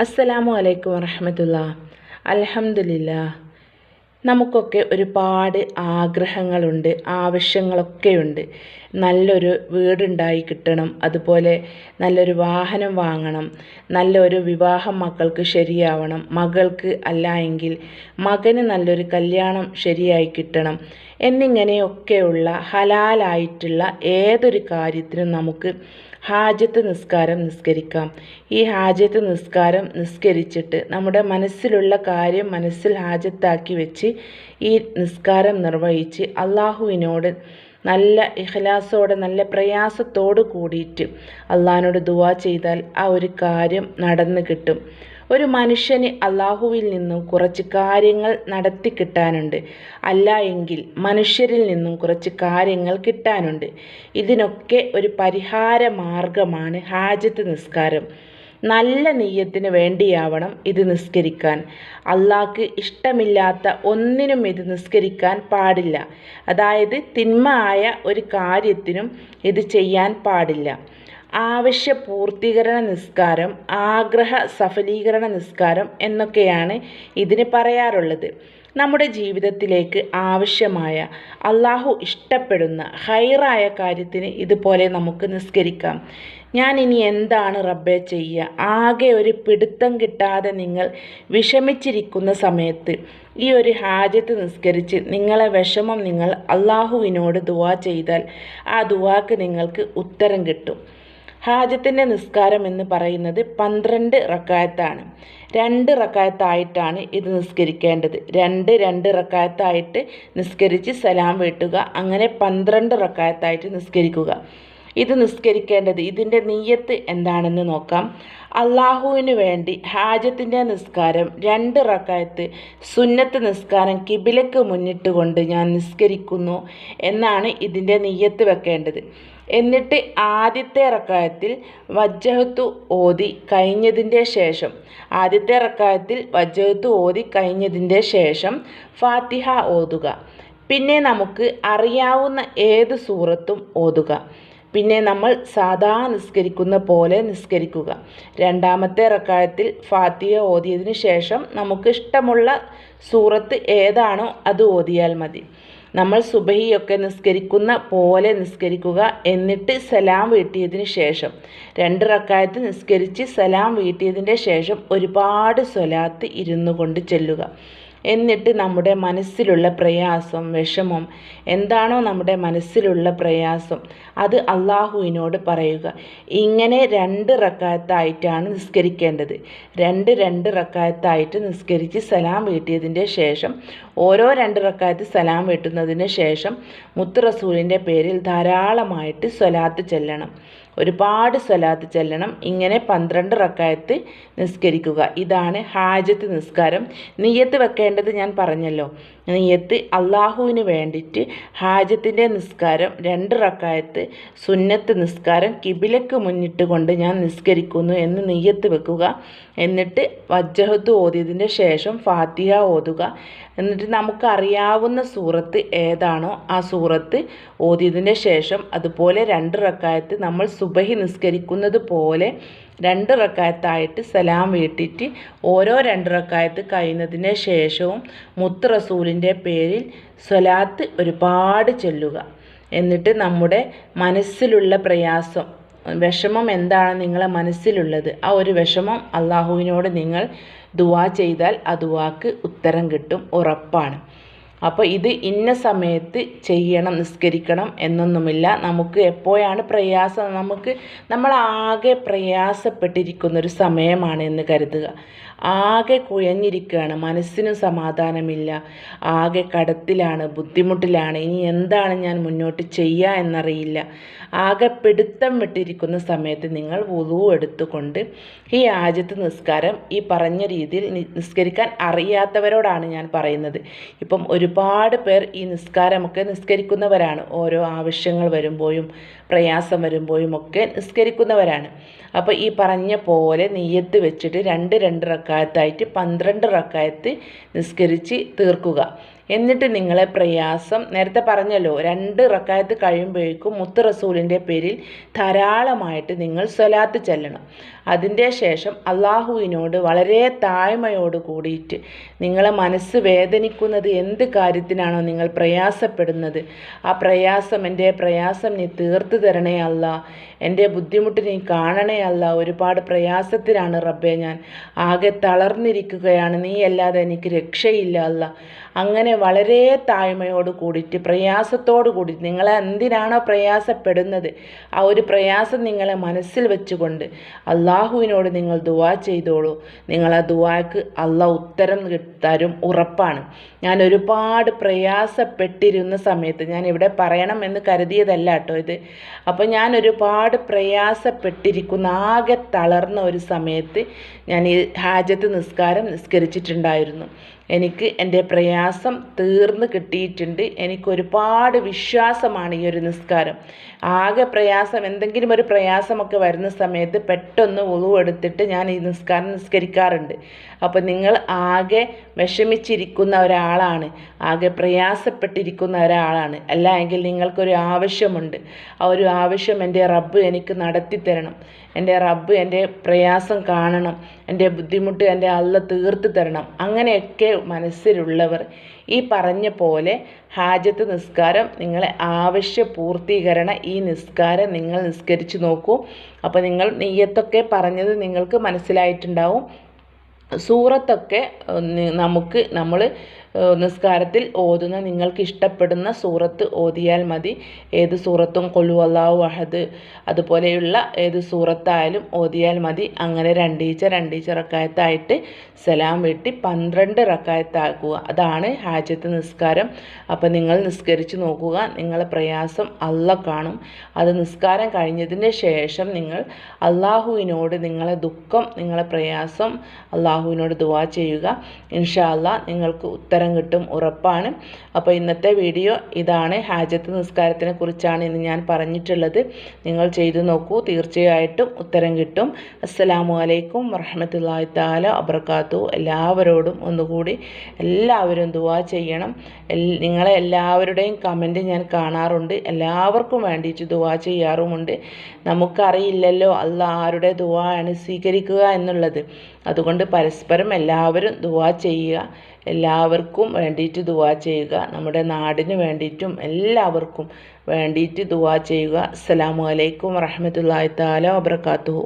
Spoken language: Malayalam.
അസ്സലാമു അലൈക്കും വറഹമത്തുള്ള. അലഹമില്ല നമുക്കൊക്കെ ഒരുപാട് ആഗ്രഹങ്ങളുണ്ട് ആവശ്യങ്ങളൊക്കെയുണ്ട്. നല്ലൊരു വീടുണ്ടായി കിട്ടണം അതുപോലെ നല്ലൊരു വാഹനം വാങ്ങണം നല്ലൊരു വിവാഹം മക്കൾക്ക് ശരിയാവണം മകൾക്ക് അല്ല എങ്കിൽ മകന് നല്ലൊരു കല്യാണം ശരിയായി കിട്ടണം എന്നിങ്ങനെയൊക്കെയുള്ള ഹലാലായിട്ടുള്ള ഏതൊരു കാര്യത്തിനും നമുക്ക് ഹാജത്ത് നിസ്കാരം നിസ്കരിക്കാം. ഈ ഹാജത്ത് നിസ്കാരം നിസ്കരിച്ചിട്ട് നമ്മുടെ മനസ്സിലുള്ള കാര്യം മനസ്സിൽ ഹാജത്താക്കി വെച്ച് ഈ നിസ്കാരം നിർവഹിച്ച് അള്ളാഹുവിനോട് നല്ല ഇഖ്ലാസോടെ നല്ല പ്രയാസത്തോട് കൂടിയിട്ട് അള്ളഹാനോട് ദുവാ ചെയ്താൽ ആ ഒരു കാര്യം നടന്നു കിട്ടും. ഒരു മനുഷ്യന് അള്ളാഹുവിൽ നിന്നും കുറച്ച് കാര്യങ്ങൾ നടത്തി കിട്ടാനുണ്ട്. അല്ല എങ്കിൽ മനുഷ്യരിൽ നിന്നും കുറച്ച് കാര്യങ്ങൾ കിട്ടാനുണ്ട്. ഇതിനൊക്കെ ഒരു പരിഹാര മാർഗമാണ് ഹാജത്ത് നിസ്കാരം. നല്ല നെയ്യത്തിന് വേണ്ടിയാവണം ഇത് നിസ്കരിക്കാൻ. അള്ളാഹ്ക്ക് ഇഷ്ടമില്ലാത്ത ഒന്നിനും ഇത് നിസ്കരിക്കാൻ പാടില്ല. അതായത് തിന്മ ആയ ഒരു കാര്യത്തിനും ഇത് ചെയ്യാൻ പാടില്ല. ആവശ്യ പൂർത്തീകരണ നിസ്കാരം ആഗ്രഹ സഫലീകരണ നിസ്കാരം എന്നൊക്കെയാണ് ഇതിന് പറയാറുള്ളത്. നമ്മുടെ ജീവിതത്തിലേക്ക് ആവശ്യമായ അള്ളാഹു ഇഷ്ടപ്പെടുന്ന ഹൈറായ കാര്യത്തിന് ഇതുപോലെ നമുക്ക് നിസ്കരിക്കാം. ഞാൻ ഇനി എന്താണ് റബ്ബെ ചെയ്യുക? ആകെ ഒരു പിടുത്തം കിട്ടാതെ നിങ്ങൾ വിഷമിച്ചിരിക്കുന്ന സമയത്ത് ഈ ഒരു ഹാജത്ത് നിസ്കരിച്ച് നിങ്ങളെ വിഷമം നിങ്ങൾ അള്ളാഹുവിനോട് ദുവാ ചെയ്താൽ ആ ദുവാക്ക് നിങ്ങൾക്ക് ഉത്തരം കിട്ടും. ഹാജത്തിന്റെ നിസ്കാരം എന്ന് പറയുന്നത് പന്ത്രണ്ട് റക്കായത്താണ്. രണ്ട് റക്കായത്തായിട്ടാണ് ഇത് നിസ്കരിക്കേണ്ടത്. രണ്ട് രണ്ട് റക്കായത്തായിട്ട് നിസ്കരിച്ച് സലാം വീട്ടുക. അങ്ങനെ പന്ത്രണ്ട് റക്കായത്തായിട്ട് നിസ്കരിക്കുക. ഇത് നിസ്കരിക്കേണ്ടത് ഇതിന്റെ നീയത്ത് എന്താണെന്ന് നോക്കാം. അള്ളാഹുവിന് വേണ്ടി ഹാജത്തിന്റെ നിസ്കാരം രണ്ട് റക്കായത്ത് സുന്നത്ത് നിസ്കാരം കിബിലക്ക് മുന്നിട്ട് കൊണ്ട് ഞാൻ നിസ്കരിക്കുന്നു എന്നാണ് ഇതിന്റെ നീയത്ത് വെക്കേണ്ടത്. എന്നിട്ട് ആദ്യത്തെ റക്കായത്തിൽ വജ്ജഹത്തു ഓതി കഴിഞ്ഞതിന്റെ ശേഷം ആദ്യത്തെ റക്കായത്തിൽ വജ്ജഹത്തു ഓതി കഴിഞ്ഞതിന്റെ ശേഷം ഫാത്തിഹ ഓതുക. പിന്നെ നമുക്ക് അറിയാവുന്ന ഏത് സൂറത്തും ഓതുക. പിന്നെ നമ്മൾ സാധാ നിസ്കരിക്കുന്ന പോലെ നിസ്കരിക്കുക. രണ്ടാമത്തെ റക്കായത്തിൽ ഫാത്തിഹ ഓതിയതിന് ശേഷം നമുക്ക് ഇഷ്ടമുള്ള സൂറത്ത് ഏതാണോ അത് ഓതിയാൽ മതി. നമ്മൾ സുബഹിയൊക്കെ നിസ്കരിക്കുന്ന പോലെ നിസ്കരിക്കുക. എന്നിട്ട് സലാം വീട്ടിയതിന് ശേഷം രണ്ട് റക്കായത്ത് നിസ്കരിച്ച് സലാം വീട്ടിയതിന്റെ ശേഷം ഒരുപാട് സ്വലാത്ത് ഇരുന്നു കൊണ്ട് ചെല്ലുക. എന്നിട്ട് നമ്മുടെ മനസ്സിലുള്ള പ്രയാസം വിഷമം എന്താണോ നമ്മുടെ മനസ്സിലുള്ള പ്രയാസം അത് അള്ളാഹുവിനോട് പറയുക. ഇങ്ങനെ രണ്ട് റക്കായത്തായിട്ടാണ് നിസ്കരിക്കേണ്ടത്. രണ്ട് രണ്ട് റക്കായത്തായിട്ട് നിസ്കരിച്ച് സലാം വീട്ടിയതിന്റെ ശേഷം ഓരോ രണ്ട് റക്കായത്ത് സലാം വീട്ടുന്നതിന് ശേഷം മുത്ത് റസൂലിന്റെ പേരിൽ ധാരാളമായിട്ട് സ്വലാത്ത് ചെല്ലണം. ഒരുപാട് സ്വലാത്ത് ചെല്ലണം. ഇങ്ങനെ പന്ത്രണ്ട് റക്കായത്ത് നിസ്കരിക്കുക. ഇതാണ് ഹാജത്ത് നിസ്കാരം. നീയത്ത് വെക്കേണ്ടത് ഞാൻ പറഞ്ഞല്ലോ. നീയത്ത് അള്ളാഹുവിന് വേണ്ടിയിട്ട് ഹാജത്തിന്റെ നിസ്കാരം രണ്ട് റക്കായത്ത് സുന്നത്ത് നിസ്കാരം കിബിലക്ക് മുന്നിട്ട് കൊണ്ട് ഞാൻ നിസ്കരിക്കുന്നു എന്ന് നെയ്യത്ത് വെക്കുക. എന്നിട്ട് വജ്ജഹത്ത് ഓതിയതിന്റെ ശേഷം ഫാത്തിഹ ഓതുക. എന്നിട്ട് നമുക്കറിയാവുന്ന സൂറത്ത് ഏതാണോ ആ സൂറത്ത് ഓതിയതിന്റെ ശേഷം അതുപോലെ രണ്ട് റക്കായത്ത് നമ്മൾ സുബഹി നിസ്കരിക്കുന്നത് പോലെ രണ്ട് റക്കായത്തായിട്ട് സലാം വീട്ടിട്ട് ഓരോ രണ്ട് റക്കായത്ത് കഴിയുന്നതിന് ശേഷവും മുത്ത് റസൂലിന്റെ പേരിൽ സ്വലാത്ത് ഒരുപാട് ചൊല്ലുക. എന്നിട്ട് നമ്മുടെ മനസ്സിലുള്ള പ്രയാസം വിഷമം എന്താണ് നിങ്ങളെ മനസ്സിലുള്ളത്? ആ ഒരു വിഷമം അള്ളാഹുവിനോട് നിങ്ങൾ ദുവാ ചെയ്താൽ ആ ദുവാക്ക് ഉത്തരം കിട്ടും ഉറപ്പാണ്. അപ്പോൾ ഇത് ഇന്ന സമയത്ത് ചെയ്യണം നിസ്കരിക്കണം എന്നൊന്നുമില്ല. നമുക്ക് എപ്പോഴാണ് പ്രയാസം? നമുക്ക് നമ്മളാകെ പ്രയാസപ്പെട്ടിരിക്കുന്ന ഒരു സമയമാണ് എന്ന് കരുതുക. ആകെ കുഴഞ്ഞിരിക്കുകയാണ്. മനസ്സിനും സമാധാനമില്ല. ആകെ കടത്തിലാണ് ബുദ്ധിമുട്ടിലാണ്. ഇനി എന്താണ് ഞാൻ മുന്നോട്ട് ചെയ്യുക എന്നറിയില്ല. ആകെ പിടുത്തം വിട്ടിരിക്കുന്ന സമയത്ത് നിങ്ങൾ വുളു എടുത്തുകൊണ്ട് ഈ ആജത്ത് നിസ്കാരം ഈ പറഞ്ഞ രീതിയിൽ നിസ്കരിക്കാൻ അറിയാത്തവരോടാണ് ഞാൻ പറയുന്നത്. ഇപ്പം ഒരുപാട് പേർ ഈ നിസ്കാരമൊക്കെ നിസ്കരിക്കുന്നവരാണ്. ഓരോ ആവശ്യങ്ങൾ വരുമ്പോഴും പ്രയാസം വരുമ്പോഴും ഒക്കെ നിസ്കരിക്കുന്നവരാണ്. അപ്പോൾ ഈ പറഞ്ഞ പോലെ നെയ്യത്ത് വെച്ചിട്ട് രണ്ട് രണ്ട് റക്കായത്തായിട്ട് പന്ത്രണ്ട് റക്കായത്ത് നിസ്കരിച്ച് തീർക്കുക. എന്നിട്ട് നിങ്ങളെ പ്രയാസം. നേരത്തെ പറഞ്ഞല്ലോ രണ്ട് റക്കായത്ത് കഴിയുമ്പോഴേക്കും മുത്ത് റസൂലിന്റെ പേരിൽ ധാരാളമായിട്ട് നിങ്ങൾ സ്വലാത്ത് ചെല്ലണം. അതിന്റെ ശേഷം അള്ളാഹുവിനോട് വളരെ താഴ്മയോട് കൂടിയിട്ട് നിങ്ങളെ മനസ്സ് വേദനിക്കുന്നത് എന്ത് കാര്യത്തിനാണോ നിങ്ങൾ പ്രയാസപ്പെടുന്നത്? ആ പ്രയാസം എന്റെ പ്രയാസം നീ തീർത്തു തരണേ അല്ല. എന്റെ ബുദ്ധിമുട്ട് നീ കാണണേ അല്ല. ഒരുപാട് പ്രയാസത്തിലാണ് റബ്ബെ ഞാൻ. ആകെ തളർന്നിരിക്കുകയാണ്. നീ അല്ലാതെ എനിക്ക് രക്ഷയില്ല അല്ല. അങ്ങനെ വളരെ താഴ്മയോട് കൂടിയിട്ട് പ്രയാസത്തോട് കൂടി നിങ്ങളെ എന്തിനാണോ പ്രയാസപ്പെടുന്നത്? ആ ഒരു പ്രയാസം നിങ്ങളെ മനസ്സിൽ വെച്ചുകൊണ്ട് അള്ളാഹുവിനോട് നിങ്ങൾ ദുവാ ചെയ്തോളൂ. നിങ്ങൾ ആ ദുവാക്ക് അള്ളാഹ് ഉത്തരം തരും ഉറപ്പാണ്. ഞാൻ ഒരുപാട് പ്രയാസപ്പെട്ടിരുന്ന സമയത്ത് ഞാൻ ഇവിടെ പറയണം എന്ന് കരുതിയതല്ല കേട്ടോ ഇത്. അപ്പോൾ ഞാൻ ഒരുപാട് പ്രയാസപ്പെട്ടിരിക്കുന്ന ആകെ തളർന്ന ഒരു സമയത്ത് ഞാൻ ഈ ഹാജത്ത് നിസ്കാരം നിസ്കരിച്ചിട്ടുണ്ടായിരുന്നു. എനിക്ക് എന്റെ പ്രയാസം തീർന്നു കിട്ടിയിട്ടുണ്ട്. എനിക്കൊരുപാട് വിശ്വാസമാണ് ഈ ഒരു നിസ്കാരം. ആകെ പ്രയാസം എന്തെങ്കിലും ഒരു പ്രയാസമൊക്കെ വരുന്ന സമയത്ത് പെട്ടെന്ന് എടുത്തിട്ട് ഞാൻ ഈ നിസ്കാരം നിസ്കരിക്കാറുണ്ട്. അപ്പോൾ നിങ്ങൾ ആകെ വിഷമിച്ചിരിക്കുന്ന ഒരാളാണ്. ആകെ പ്രയാസപ്പെട്ടിരിക്കുന്ന ഒരാളാണ്. അല്ല എങ്കിൽ നിങ്ങൾക്കൊരു ആവശ്യമുണ്ട്. ആ ഒരു ആവശ്യം എന്റെ റബ്ബ് എനിക്ക് നടത്തി തരണം എന്റെ റബ്ബ് എന്റെ പ്രയാസം കാണണം എന്റെ ബുദ്ധിമുട്ട് എന്റെ അല്ല തീർത്ത് തരണം. അങ്ങനെയൊക്കെ മനസ്സിലുള്ളവർ ഈ പറഞ്ഞ പോലെ ഹാജത്ത് നിസ്കാരം നിങ്ങളെ ആവശ്യ പൂർത്തീകരണ ഈ നിസ്കാരം നിങ്ങൾ നിസ്കരിച്ചു നോക്കൂ. അപ്പോൾ നിങ്ങൾ നെയ്യത്തൊക്കെ പറഞ്ഞത് നിങ്ങൾക്ക് മനസ്സിലായിട്ടുണ്ടാവും. സൂറത്തൊക്കെ നമുക്ക് നമ്മൾ നിസ്കാരത്തിൽ ഓതുന്ന നിങ്ങൾക്ക് ഇഷ്ടപ്പെടുന്ന സൂറത്ത് ഓതിയാൽ മതി. ഏത് സൂറത്തും കൊല്ലു അള്ളാഹു അഹദ് അതുപോലെയുള്ള ഏത് സൂറത്തായാലും ഓതിയാൽ മതി. അങ്ങനെ രണ്ടീച്ച രണ്ടീച്ച റക്കായത്തായിട്ട് സലാം വെട്ടി പന്ത്രണ്ട് റക്കായത്താക്കുക. അതാണ് ഹാജത്ത് നിസ്കാരം. അപ്പോൾ നിങ്ങൾ നിസ്കരിച്ച് നോക്കുക. നിങ്ങളെ പ്രയാസം അല്ല കാണും. അത് നിസ്കാരം കഴിഞ്ഞതിന് ശേഷം നിങ്ങൾ അള്ളാഹുവിനോട് നിങ്ങളെ ദുഃഖം നിങ്ങളെ പ്രയാസം അള്ളാഹുവിനോട് ദുവാ ചെയ്യുക. ഇൻഷാ അല്ലാ നിങ്ങൾക്ക് ഉത്തരം ഉത്തരം കിട്ടും ഉറപ്പാണ്. അപ്പോൾ ഇന്നത്തെ വീഡിയോ ഇതാണ്. ഹാജത്ത് നിസ്കാരത്തിനെ കുറിച്ചാണ് ഇന്ന് ഞാൻ പറഞ്ഞിട്ടുള്ളത്. നിങ്ങൾ ചെയ്തു നോക്കൂ. തീർച്ചയായിട്ടും ഉത്തരം കിട്ടും. അസ്സലാമു അലൈക്കും വറഹമത്തല്ലാഹി താല അബർക്കാത്തു എല്ലാവരോടും ഒന്നുകൂടി എല്ലാവരും ദുവാ ചെയ്യണം. നിങ്ങളെ എല്ലാവരുടെയും കമന്റ് ഞാൻ കാണാറുണ്ട്. എല്ലാവർക്കും വേണ്ടിയിട്ട് ദുവാ ചെയ്യാറുമുണ്ട്. നമുക്കറിയില്ലല്ലോ അല്ല ആരുടെ ദുവാണ് സ്വീകരിക്കുക എന്നുള്ളത്. അതുകൊണ്ട് പരസ്പരം എല്ലാവരും ദുവാ ചെയ്യുക. എല്ലാവർക്കും വേണ്ടിയിട്ട് ദുവാ ചെയ്യുക. നമ്മുടെ നാടിന് വേണ്ടിയിട്ടും എല്ലാവർക്കും വേണ്ടിയിട്ട് ദുവാ ചെയ്യുക. അസ്സലാമു അലൈക്കും വറഹമത്തല്ലാഹി താല വബർക്കാത്തുഹു